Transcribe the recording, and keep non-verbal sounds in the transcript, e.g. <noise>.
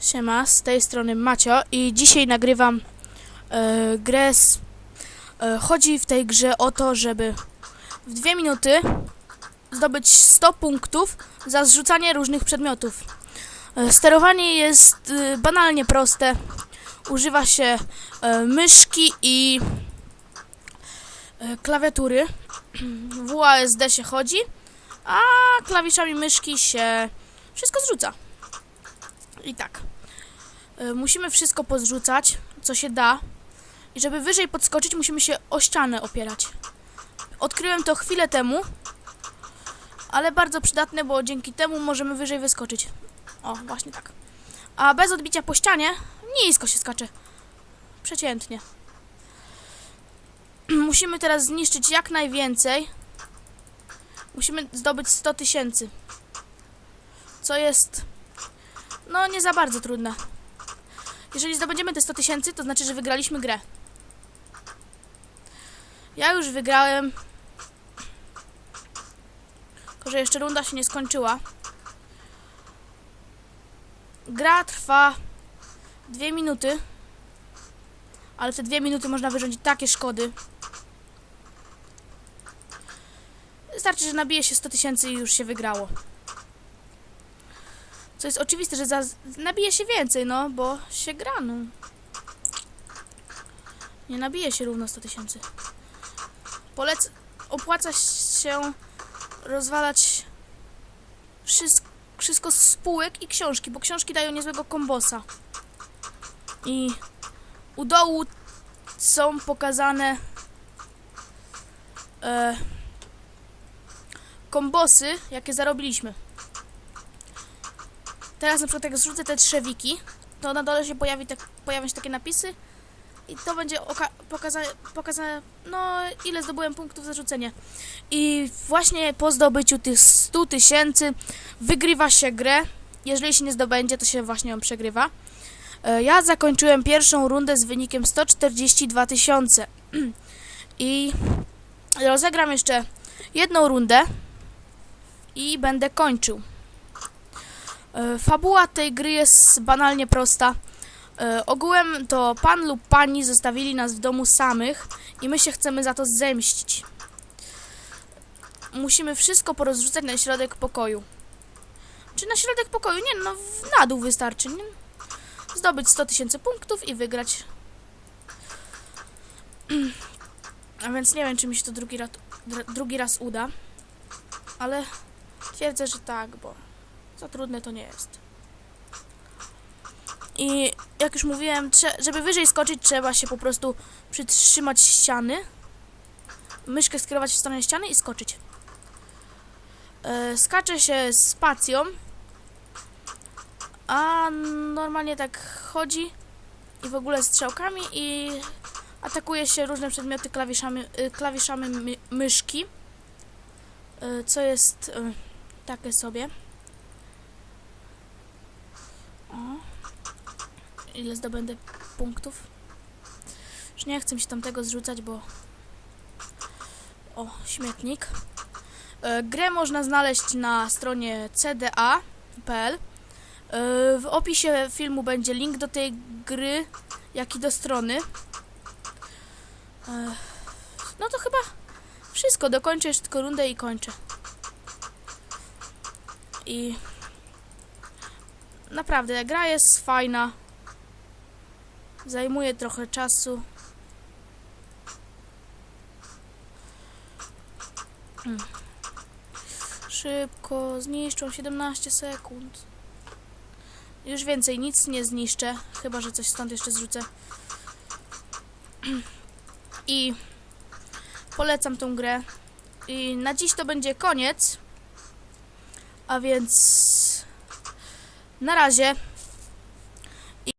Siema, z tej strony Macio i dzisiaj nagrywam e, grę z, e, Chodzi w tej grze o to, żeby w dwie minuty zdobyć 100 punktów za zrzucanie różnych przedmiotów. E, sterowanie jest e, banalnie proste. Używa się e, myszki i e, klawiatury. W UASD się chodzi, a klawiszami myszki się wszystko zrzuca. I tak. Y, Musimy wszystko pozrzucać, co się da. I żeby wyżej podskoczyć, musimy się o ścianę opierać. Odkryłem to chwilę temu, ale bardzo przydatne, bo dzięki temu możemy wyżej wyskoczyć. O, właśnie tak. A bez odbicia po ścianie, nisko się skacze. Przeciętnie. <clears throat> Musimy teraz zniszczyć jak najwięcej. Musimy zdobyć 100 tysięcy. Co jest no, nie za bardzo trudne. Jeżeli zdobędziemy te 100 tysięcy, to znaczy, że wygraliśmy grę. Ja już wygrałem. Tylko, że jeszcze runda się nie skończyła. Gra trwa dwie minuty. Ale w te dwie minuty można wyrządzić takie szkody. Wystarczy, że nabije się 100 tysięcy i już się wygrało. Co jest oczywiste, że za, nabije się więcej, no, bo się gra, no. Nie nabije się równo 100 tysięcy. Polec... Opłaca się rozwalać wszystko, wszystko z spółek i książki, bo książki dają niezłego kombosa. I u dołu są pokazane e, kombosy, jakie zarobiliśmy. Teraz na przykład jak zrzucę te trzewiki, to na dole się pojawi te, pojawią się takie napisy i to będzie pokazane, pokazane, no ile zdobyłem punktów za rzucenie. I właśnie po zdobyciu tych 100 tysięcy wygrywa się grę. Jeżeli się nie zdobędzie, to się właśnie ją przegrywa. E, Ja zakończyłem pierwszą rundę z wynikiem 142 tysiące. <clears throat> I rozegram jeszcze jedną rundę i będę kończył. E, Fabuła tej gry jest banalnie prosta. E, ogółem to pan lub pani zostawili nas w domu samych i my się chcemy za to zemścić. Musimy wszystko porozrzucać na środek pokoju. Czy na środek pokoju? Nie, no na dół wystarczy. Nie? Zdobyć 100 tysięcy punktów i wygrać. <clears throat> A więc nie wiem, czy mi się to drugi raz, drugi raz uda. Ale twierdzę, że tak, bo za trudne to nie jest. I jak już mówiłem, żeby wyżej skoczyć, trzeba się po prostu przytrzymać ściany, myszkę skierować w stronę ściany i skoczyć. E, skacze się spacją, a normalnie tak chodzi i w ogóle strzałkami i atakuje się różne przedmioty klawiszami, y, klawiszami my, myszki, y, co jest y, takie sobie. O. Ile zdobędę punktów? Już nie chcę się tamtego zrzucać, bo... O, śmietnik. E, grę można znaleźć na stronie cda.pl. E, w opisie filmu będzie link do tej gry, jak i do strony. E, no to chyba wszystko. Dokończę jeszcze tylko rundę i kończę. I Naprawdę, gra jest fajna. Zajmuje trochę czasu. Hmm. Szybko, zniszczą 17 sekund. Już więcej nic nie zniszczę, chyba że coś stąd jeszcze zrzucę. I polecam tą grę. I na dziś to będzie koniec. A więc na razie.